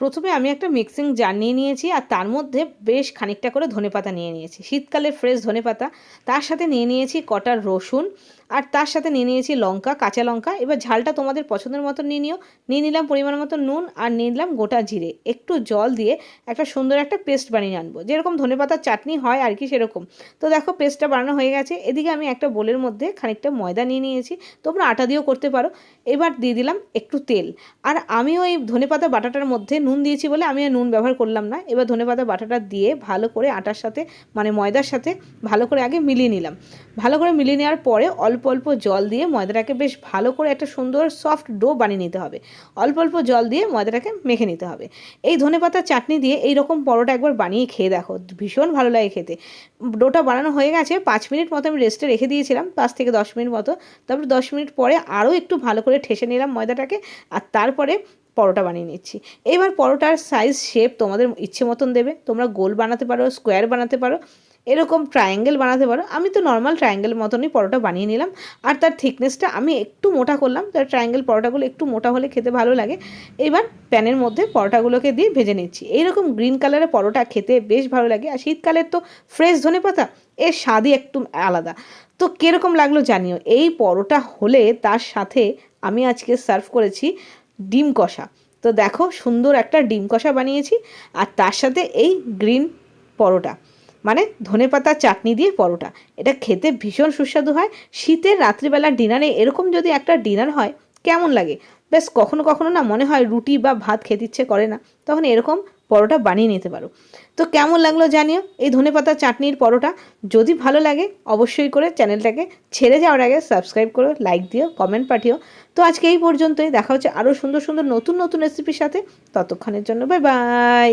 প্রথমে আমি একটা মিক্সিং জার নিয়ে নিয়েছি আর তার মধ্যে বেশ খানিকটা করে ধনেপাতা নিয়ে নিয়েছি। শীতকালের ফ্রেশ ধনেপাতা। তার সাথে নিয়ে নিয়েছি কটা রসুন আর তার সাথে নিয়ে নিয়েছি লঙ্কা, কাঁচা লঙ্কা। এবার ঝালটা তোমাদের পছন্দের মতো নিয়ে নিও। নিয়ে নিলাম পরিমাণ মতো নুন আর নিয়ে নিলাম গোটা জিরে। একটু জল দিয়ে একটা সুন্দর একটা পেস্ট বানিয়ে আনব। যেরকম ধনেপাতার চাটনি হয় আর কি সেরকম। তো দেখো পেস্টটা বানানো হয়ে গেছে। এদিকে আমি একটা বোলের মধ্যে খানিকটা ময়দা নিয়ে নিয়েছি। তোমরা আটা দিয়েও করতে পারো। এবার দিয়ে দিলাম একটু তেল। আর আমি ওই ধনেপাতা বাটাটার মধ্যে নুন দিয়েছি বলে আমি আর নুন ব্যবহার করলাম না। এবার ধনেপাতা বাটাটা দিয়ে ভালো করে আটার সাথে মানে ময়দার সাথে ভালো করে আগে মিলিয়ে নিলাম। ভালো করে মিলিয়ে নেওয়ার পরে অল্প অল্প অল্প জল দিয়ে ময়দাটাকে বেশ ভালো করে একটা সুন্দর সফট ডো বানিয়ে নিতে হবে। অল্প অল্প জল দিয়ে ময়দাটাকে মেখে নিতে হবে। এই ধনে পাতার চাটনি দিয়ে এই রকম পরোটা একবার বানিয়ে খেয়ে দেখো। ভীষণ ভালো লাগে খেতে। ডোটা বানানো হয়ে গেছে, পাঁচ মিনিট মতো আমি রেস্টে রেখে দিয়েছিলাম, পাঁচ থেকে দশ মিনিট মতো। তারপর দশ মিনিট পরে আরও একটু ভালো করে ঠেসে নিলাম ময়দাটাকে। আর তারপরে পরোটা বানিয়ে নিচ্ছি। এবার পরোটার সাইজ শেপ তোমাদের ইচ্ছে মতন দেবে। তোমরা গোল বানাতে পারো স্কোয়ার বানাতে পারো, এরকম ট্রায়াঙ্গেল বানাতে পারো। আমি তো নর্মাল ট্রায়াঙ্গেল মতনই পরোটা বানিয়ে নিলাম। আর তার থিকনেসটা আমি একটু মোটা করলাম। তার ট্রায়াঙ্গেল পরোটাগুলো একটু মোটা হলে খেতে ভালো লাগে। এবার প্যানের মধ্যে পরোটাগুলোকে দিয়ে ভেজে নিচ্ছি। এইরকম গ্রিন কালারের পরোটা খেতে বেশ ভালো লাগে। আর শীতকালের তো ফ্রেশ ধনে পাতা, এর স্বাদই একটু আলাদা। তো কীরকম লাগল জানিও। এই পরোটা হলে তার সাথে আমি আজকে সার্ভ করেছি ডিম কষা। তো দেখো সুন্দর একটা ডিম কষা বানিয়েছি আর তার সাথে এই গ্রিন পরোটা মানে ধনে পাতা চাটনি দিয়ে পরোটা। এটা খেতে ভীষণ সুস্বাদু হয়। শীতের রাত্রিবেলা ডিনারে এরকম যদি একটা ডিনার হয় কেমন লাগে? বেশ কখনো কখনো না মনে হয় রুটি বা ভাত খেতে ইচ্ছে করে না। তখন এরকম পরোটা বানিয়ে নিতে পারো। তো কেমন লাগল জানিও এই ধনেপাতা চাটনির পরোটা। যদি ভালো লাগে অবশ্যই করে চ্যানেলটাকে ছেড়ে যাওয়ার আগে সাবস্ক্রাইব করো, লাইক দিও, কমেন্ট পাঠিও। তো আজকে এই পর্যন্তই, দেখা হচ্ছে আরও সুন্দর সুন্দর নতুন নতুন রেসিপির সাথে। ততক্ষণের জন্য বাই বাই